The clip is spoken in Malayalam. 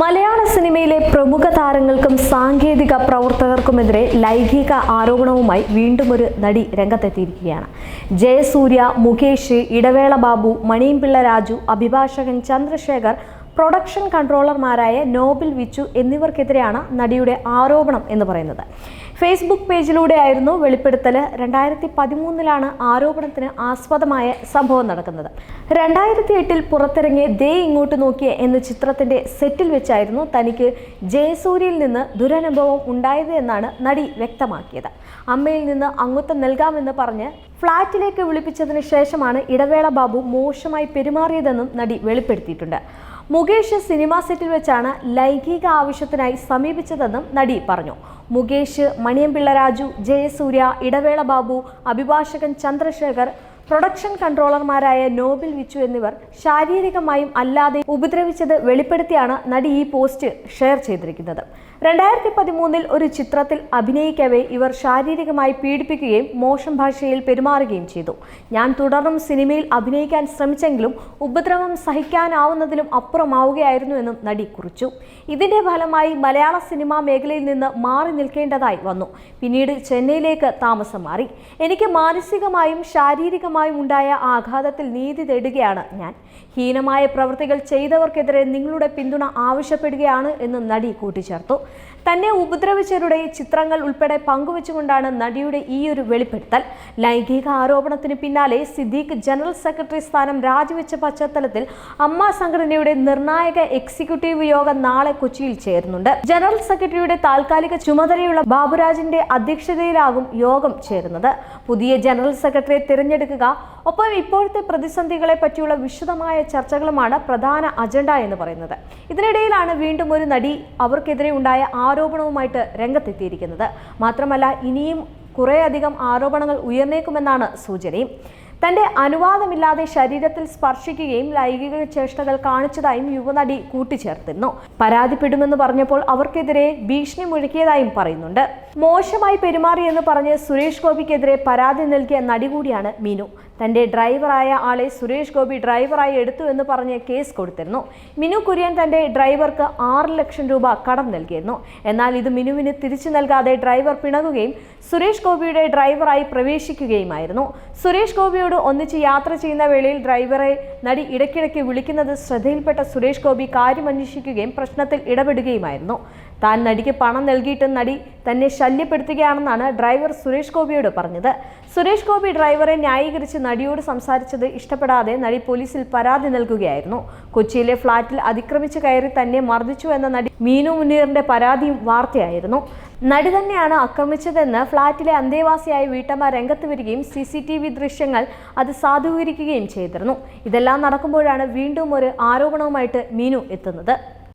മലയാള സിനിമയിലെ പ്രമുഖ താരങ്ങൾക്കും സാങ്കേതിക പ്രവർത്തകർക്കുമെതിരെ ലൈംഗിക ആരോപണവുമായി വീണ്ടും ഒരു നടി രംഗത്തെത്തിയിരിക്കുകയാണ്. ജയസൂര്യ മുകേഷ് ഇടവേള ബാബു മണിയമ്പിള്ള രാജു അഭിഭാഷകൻ ചന്ദ്രശേഖർ പ്രൊഡക്ഷൻ കൺട്രോളർമാരായ നോബിൽ വിച്ചു എന്നിവർക്കെതിരെയാണ് നടിയുടെ ആരോപണം എന്ന് പറയുന്നത്. ഫേസ്ബുക്ക് പേജിലൂടെയായിരുന്നു വെളിപ്പെടുത്തൽ രണ്ടായിരത്തി പതിമൂന്നിലാണ് ആരോപണത്തിന് ആസ്പദമായ സംഭവം നടക്കുന്നത്. രണ്ടായിരത്തി എട്ടിൽ പുറത്തിറങ്ങിയ ദേ ഇങ്ങോട്ട് നോക്കിയ എന്ന ചിത്രത്തിന്റെ സെറ്റിൽ വെച്ചായിരുന്നു തനിക്ക് ജയസൂര്യയിൽ നിന്ന് ദുരനുഭവം ഉണ്ടായത് എന്നാണ് നടി വ്യക്തമാക്കിയത്. അമ്മയിൽ നിന്ന് അംഗത്വം നൽകാമെന്ന് പറഞ്ഞ് ഫ്ളാറ്റിലേക്ക് വിളിപ്പിച്ചതിന് ശേഷമാണ് ഇടവേള ബാബു മോശമായി പെരുമാറിയതെന്നും നടി വെളിപ്പെടുത്തിയിട്ടുണ്ട്. മുകേഷ് സിനിമാ സെറ്റിൽ വെച്ചാണ് ലൈംഗിക ആവശ്യത്തിനായി സമീപിച്ചതെന്നും നടി പറഞ്ഞു. മുകേഷ് മണിയമ്പിള്ള രാജു ജയസൂര്യ ഇടവേള ബാബു അഭിഭാഷകൻ ചന്ദ്രശേഖർ പ്രൊഡക്ഷൻ കൺട്രോളർമാരായ നോബിൽ വിച്ചു എന്നിവർ ശാരീരികമായും അല്ലാതെ ഉപദ്രവിച്ചത് വെളിപ്പെടുത്തിയാണ് നടി ഈ പോസ്റ്റ് ഷെയർ ചെയ്തിരിക്കുന്നത്. രണ്ടായിരത്തി പതിമൂന്നിൽ ഒരു ചിത്രത്തിൽ അഭിനയിക്കവേ ഇവർ ശാരീരികമായി പീഡിപ്പിക്കുകയും മോശം ഭാഷയിൽ പെരുമാറുകയും ചെയ്തു. ഞാൻ തുടർന്നും സിനിമയിൽ അഭിനയിക്കാൻ ശ്രമിച്ചെങ്കിലും ഉപദ്രവം സഹിക്കാനാവുന്നതിലും അപ്പുറമാവുകയായിരുന്നു എന്നും നടി കുറിച്ചു. ഇതിന്റെ ഫലമായി മലയാള സിനിമാ മേഖലയിൽ നിന്ന് മാറി നിൽക്കേണ്ടതായി വന്നു. പിന്നീട് ചെന്നൈയിലേക്ക് താമസം മാറി. എനിക്ക് മാനസികമായും ശാരീരികമായും ഉണ്ടായ ആഘാതത്തിൽ നീതി തേടുകയാണ് ഞാൻ. ഹീനമായ പ്രവൃത്തികൾ ചെയ്തവർക്കെതിരെ നിങ്ങളുടെ പിന്തുണ ആവശ്യപ്പെടുകയാണ് എന്ന് നടി കൂട്ടിച്ചേർത്തു. തന്നെ ഉപദ്രവിച്ചവരുടെ ചിത്രങ്ങൾ ഉൾപ്പെടെ പങ്കുവച്ചുകൊണ്ടാണ് നടിയുടെ ഈ ഒരു വെളിപ്പെടുത്തൽ. ലൈംഗിക ആരോപണത്തിന് പിന്നാലെ സിദ്ദീഖ് ജനറൽ സെക്രട്ടറി സ്ഥാനം രാജിവെച്ച പശ്ചാത്തലത്തിൽ അമ്മ സംഘടനയുടെ നിർണായക എക്സിക്യൂട്ടീവ് യോഗം നാളെ കൊച്ചിയിൽ ചേരുന്നുണ്ട്. ജനറൽ സെക്രട്ടറിയുടെ താൽക്കാലിക ചുമതലയുള്ള ബാബുരാജിന്റെ അധ്യക്ഷതയിലാകും യോഗം ചേരുന്നത്. പുതിയ ജനറൽ സെക്രട്ടറിയെ തിരഞ്ഞെടുക്കുക ഒപ്പം ഇപ്പോഴത്തെ പ്രതിസന്ധികളെ പറ്റിയുള്ള വിശദമായ ചർച്ചകളുമാണ് പ്രധാന അജണ്ട എന്ന് പറയുന്നത്. ഇതിനിടയിലാണ് വീണ്ടും ഒരു നടി അവർക്കെതിരെ ഉണ്ടായ ആരോപണവുമായിട്ട് രംഗത്തെത്തിയിരിക്കുന്നത്. മാത്രമല്ല ഇനിയും കുറേയധികം ആരോപണങ്ങൾ ഉയർന്നേക്കുമെന്നാണ് സൂചനയും. തന്റെ അനുവാദമില്ലാതെ ശരീരത്തിൽ സ്പർശിക്കുകയും ലൈംഗിക ചേഷ്ടകൾ കാണിച്ചതായും യുവനടി കൂട്ടിച്ചേർത്തിരുന്നു. പരാതിപ്പെടുമെന്ന് പറഞ്ഞപ്പോൾ അവർക്കെതിരെ ഭീഷണി മുഴക്കിയതായും പറയുന്നുണ്ട്. മോശമായി പെരുമാറിയെന്ന് പറഞ്ഞ് സുരേഷ് ഗോപിക്കെതിരെ പരാതി നൽകിയ നടി കൂടിയാണ് മീനു. തന്റെ ഡ്രൈവറായ ആളെ സുരേഷ് ഗോപി ഡ്രൈവറായി എടുത്തു എന്ന് പറഞ്ഞ് കേസ് കൊടുത്തിരുന്നു. മിനു കുര്യൻ തന്റെ ഡ്രൈവർക്ക് ആറ് ലക്ഷം രൂപ കടം നൽകിയിരുന്നു. എന്നാൽ ഇത് മിനുവിന് തിരിച്ചു നൽകാതെ ഡ്രൈവർ പിണങ്ങുകയും സുരേഷ് ഗോപിയുടെ ഡ്രൈവറായി പ്രവേശിക്കുകയുമായിരുന്നു. സുരേഷ് ഗോപിയോട് ഒന്നിച്ച് യാത്ര ചെയ്യുന്ന വേളയിൽ ഡ്രൈവറെ നടി ഇടയ്ക്കിടയ്ക്ക് വിളിക്കുന്നത് ശ്രദ്ധയിൽപ്പെട്ട സുരേഷ് ഗോപി കാര്യമന്വേഷിക്കുകയും പ്രശ്നത്തിൽ ഇടപെടുകയുമായിരുന്നു. താൻ നടിക്ക് പണം നൽകിയിട്ടും നടി തന്നെ ശല്യപ്പെടുത്തുകയാണെന്നാണ് ഡ്രൈവർ സുരേഷ് ഗോപിയോട് പറഞ്ഞത്. സുരേഷ് ഗോപി ഡ്രൈവറെ ന്യായീകരിച്ച് നടിയോട് സംസാരിച്ചത് ഇഷ്ടപ്പെടാതെ നടി പോലീസിൽ പരാതി നൽകുകയായിരുന്നു. കൊച്ചിയിലെ ഫ്ളാറ്റിൽ അതിക്രമിച്ചു കയറി തന്നെ മർദ്ദിച്ചു എന്ന നടി മീനു മുനീറിന്റെ പരാതിയും വാർത്തയായിരുന്നു. നടി തന്നെയാണ് ആക്രമിച്ചതെന്ന് ഫ്ളാറ്റിലെ അന്തേവാസിയായ വീട്ടമ്മ രംഗത്ത് വരികയും സി സി ടി വി ദൃശ്യങ്ങൾ അത് സാധൂകരിക്കുകയും ചെയ്തിരുന്നു. ഇതെല്ലാം നടക്കുമ്പോഴാണ് വീണ്ടും ഒരു ആരോപണവുമായിട്ട് മീനു എത്തുന്നത്.